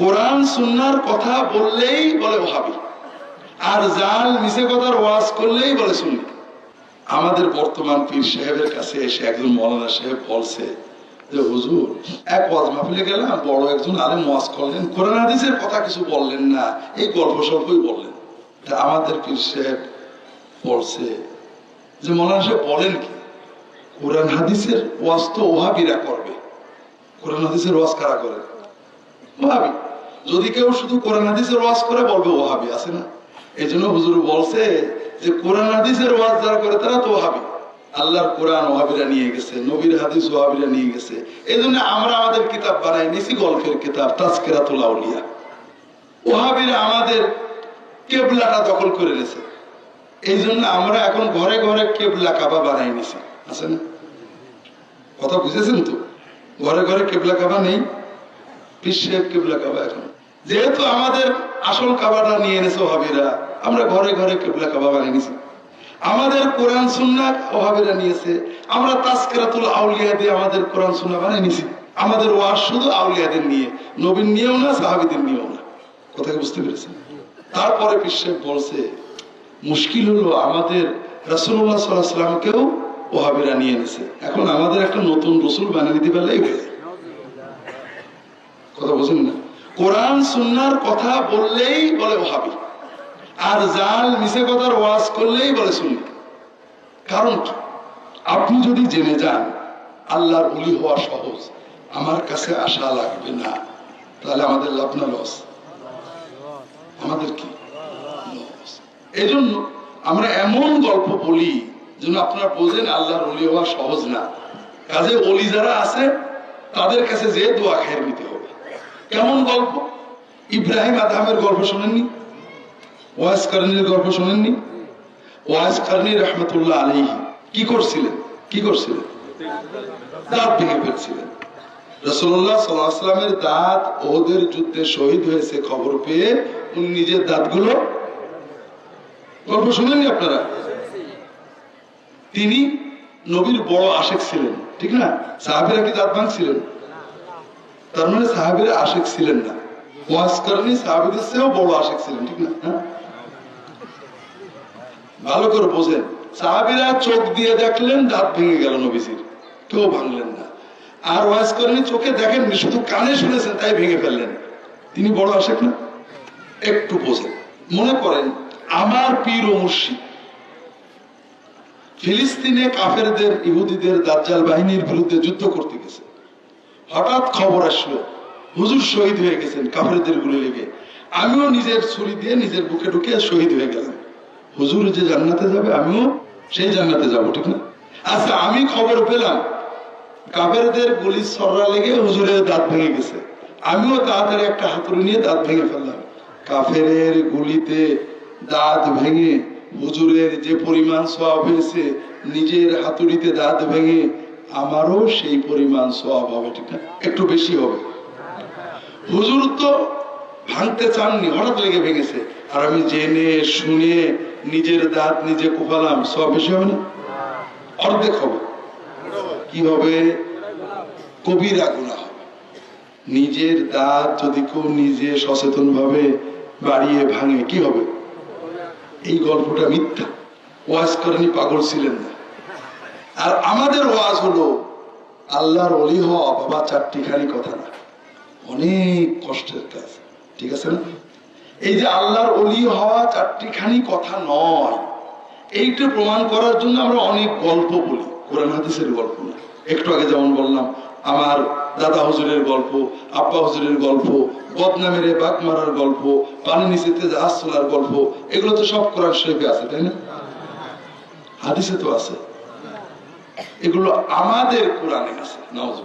কোরআন সুন্নার কথা বললেই বলে ওহাবি। আর জাল মিশে কথার ওয়াজ করলেই বলে শুনি আমাদের বর্তমান পীর সাহেবের কাছে এসে একজন মৌলানা সাহেব বলছে যে, হুজুর, এক ওয়াজ মাহফিলে গেলাম, বড় একজন আলেম ওয়াজ করলেন, কোরআন হাদিসের কথা কিছু বললেন না, এই গল্প স্বল্পই বললেন। আমাদের পীর সাহেব বলছে যে, মৌলানা সাহেব বলেন কি, কোরআন হাদিসের ওয়াজ তো ওহাবিরা করবে। কোরআন হাদিসের ওয়াজ কারা করে? ওহাবি যদি কেউ শুধু কোরআন হাদিসের ওয়াজ করে বলবে ওহাবি আছে না? এই জন্য হুজুর বলছে যে, কোরআন হাদিসের ওয়াজ যারা করে, তারা তো ওহাবি আল্লাহর কোরআন ওহাবিরা নিয়ে গেছে, নবীর হাদিস ওহাবিরা নিয়ে গেছে। এই জন্য আমরা আমাদের কিতাব বানাই নিছি গল্পের কিতাব, তাজকেরাতুল আউলিয়া। ওহাবিরা আমাদের কেবলাটা দখল করে নিয়েছে এই জন্য আমরা এখন ঘরে ঘরে কেবলা কাবা বানাই নিছি, আছে না? কথা বুঝেছেন তো? ঘরে ঘরে কেবলা কাবা নেই? বিশ্বের কেবলা কাবা এখন। যেহেতু আমাদের আসল কাবাটা নিয়ে এনেছে ওহাবিরা, আমরা ঘরে ঘরে কেবলা কাবা বানিয়ে নিছি। আমাদের কোরআন সুন্না ওহাবিরা নিয়েছে, আমরা তাস্কেরাতুল আউলিয়া দিয়ে আমাদের কোরআন সুন্না বানিয়ে নিছি। আমাদের ওয়াজ শুধু আউলিয়াদের নিয়ে নবীন নিয়েও না, সাহাবিদের নিয়েও না। কথা কি বুঝতে পেরেছেন? তারপরে বিশ্বের বলছে, মুশকিল হলো আমাদের রাসুল্লাহ সাল্লাহ সাল্লামকেও ওহাবিরা নিয়ে এনেছে। এখন আমাদের একটা নতুন রসুল বানিয়ে দিতে পারলেই হয়ে। কথা বুঝেন না? কোরআন, সুন্নার কথা বললেই বলে ওহাবি। আর জাল মিশে কথার ওয়াজ করলেই বলে শুনি কারণ কি? আপনি যদি জেনে যান, আল্লাহর উলি হওয়া সহজ, আমার কাছে আশা লাগবে না। তাহলে আমাদের লাভ না লস? আমাদের কি? এই জন্য আমরা এমন গল্প বলি, যেন আপনারা বোঝেন আল্লাহর অলি হওয়া সহজ না। কাজে অলি যারা আছে, তাদের কাছে যে দোয়া খেয়ে নিতে হবে। কেমন গল্প? ইব্রাহিম আদামের গল্প শোনেননি? ওয়াজ কারণীর গল্প শোনেননি? ওয়াজ কারণী রহমতুল্লাহ আলী কি করছিলেন? কি করছিলেন? দাঁত ভেঙে ফেলছিলেন। রসুল্লাহ সাল্লামের দাঁত ওদের যুদ্ধে শহীদ হয়েছে খবর পেয়ে উনি নিজের দাঁতগুলো গল্প শুনেননি আপনারা? তিনি নবীর বড় আশেক ছিলেন, ঠিক না? সাহাবিরা কি দাঁত ভাঙছিলেন? তার মানে সাহাবিরা আশেক ছিলেন না। ওয়াজ কারণে সাহাবিদের চেয়েও বড় ছিলেন, ঠিক না? হ্যাঁ? ভালো করে বোঝেন। সাহাবিরা চোখ দিয়ে দেখলেন, দাঁত ভেঙে গেল নবীজির। কেউ ভাঙলেন না। আর ওয়াজ করেনি চোখে শুধু কানে শুনেছেন, তাই ভেঙে ফেললেন। তিনি বড় আশেক না? একটু বোঝেন। মনে করেন, আমার পীর ও মুর্শিদ। ফিলিস্তিনে কাফেরদের, ইহুদিদের, দাজ্জাল বাহিনীর বিরুদ্ধে যুদ্ধ করতে গেছে। হঠাৎ খবর আসলো, হুজুর শহীদ হয়ে গেছেন কাফেরদের গুলি লেগে। আমিও নিজের ছুরি দিয়ে নিজের বুকে ঢুকে শহীদ হয়ে গেলাম। হুজুর যে জান্নাতে যাবে, আমিও সেই জান্নাতে যাব, ঠিক না? আচ্ছা আমি খবর পেলাম, কাফেরদের গুলি সররা লেগে হুজুরের দাঁত ভেঙে গেছে। আমিও তাড়াতাড়ি একটা হাতুড়ি নিয়ে দাঁত ভেঙে ফেললাম। কাফেরের গুলিতে দাঁত ভেঙে হুজুরের যে পরিমাণ সব হয়েছে, নিজের হাতুড়িতে দাঁত ভেঙে আমারও সেই পরিমাণ সওয়াব হবে, ঠিক না? একটু বেশি হবে। হুজুর তো ভাঙতে চাননি, হঠাৎ লেগে ভেঙেছে। আর আমি জেনে শুনে নিজের দাঁত নিজে কোপালাম সব বেশি হবে না? অর্ধেক হবে। কি হবে? কবিরা গুণা হবে। নিজের দাঁত যদি কেউ নিজে সচেতন ভাবে বাড়িয়ে ভাঙে, কি হবে? এই গল্পটা মিথ্যা। ওয়াজ করেনি পাগল ছিলেন না। আর আমাদের ওয়াজ হলো, আল্লাহর অলি হওয়া বাবা চারটিখানি কথা না। অনেক কষ্টের কাজ, ঠিক আছে না? এই যে আল্লাহর অলি হওয়া চারটিখানি কথা নয়, এইটা প্রমাণ করার জন্য আমরা অনেক গল্প বলি, কোরআন হাদিসের গল্প না। একটু আগে যেমন বললাম, আমার দাদা হুজুরের গল্প, আব্বা হুজুরের গল্প, বদনামের বাঘ মারার গল্প, পানি নিচেতে জাহাজ চলার গল্প, এগুলো তো সব কোরআন শরীফে আছে, তাই না? হাদিসে তো আছে। এগুলো আমাদের কোরআনে আছে নওয়াজ